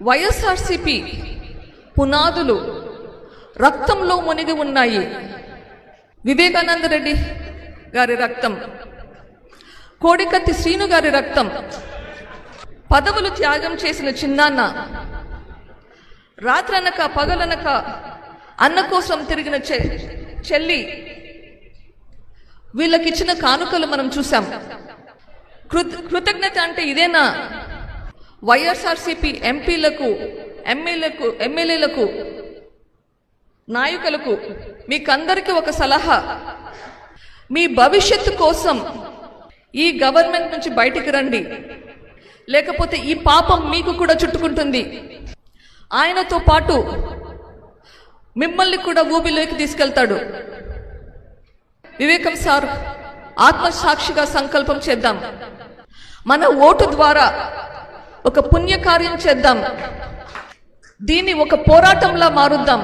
వైఎస్ఆర్సిపి పునాదులు రక్తంలో మునిగి ఉన్నాయి. వివేకానంద రెడ్డి గారి రక్తం కోడికత్తి శ్రీను గారి రక్తం పదవులు త్యాగం చేసిన చిన్నాన్న రాత్రనక పగలనక అన్న కోసం తిరిగిన చె- చెల్లి వీళ్ళకిచ్చిన కానుకలు మనం చూసాం కృతజ్ఞత అంటే ఇదేనా? వైఎస్ఆర్సీపీ ఎంపీలకు ఎమ్మెల్యేలకు ఎమ్మెల్యేలకు నాయకులకు మీకందరికీ ఒక సలహా. మీ భవిష్యత్తు కోసం ఈ గవర్నమెంట్ నుంచి బయటికి రండి. లేకపోతే ఈ పాపం మీకు కూడా చుట్టుకుంటుంది. ఆయనతో పాటు మిమ్మల్ని కూడా ఊబిలోకి తీసుకెళ్తాడు. వివేకం సార్ ఆత్మసాక్షిగా సంకల్పం చేద్దాం. మన ఓటు ద్వారా ఒక పుణ్యకార్యం చేద్దాం. దీన్ని ఒక పోరాటంలా మారుద్దాం.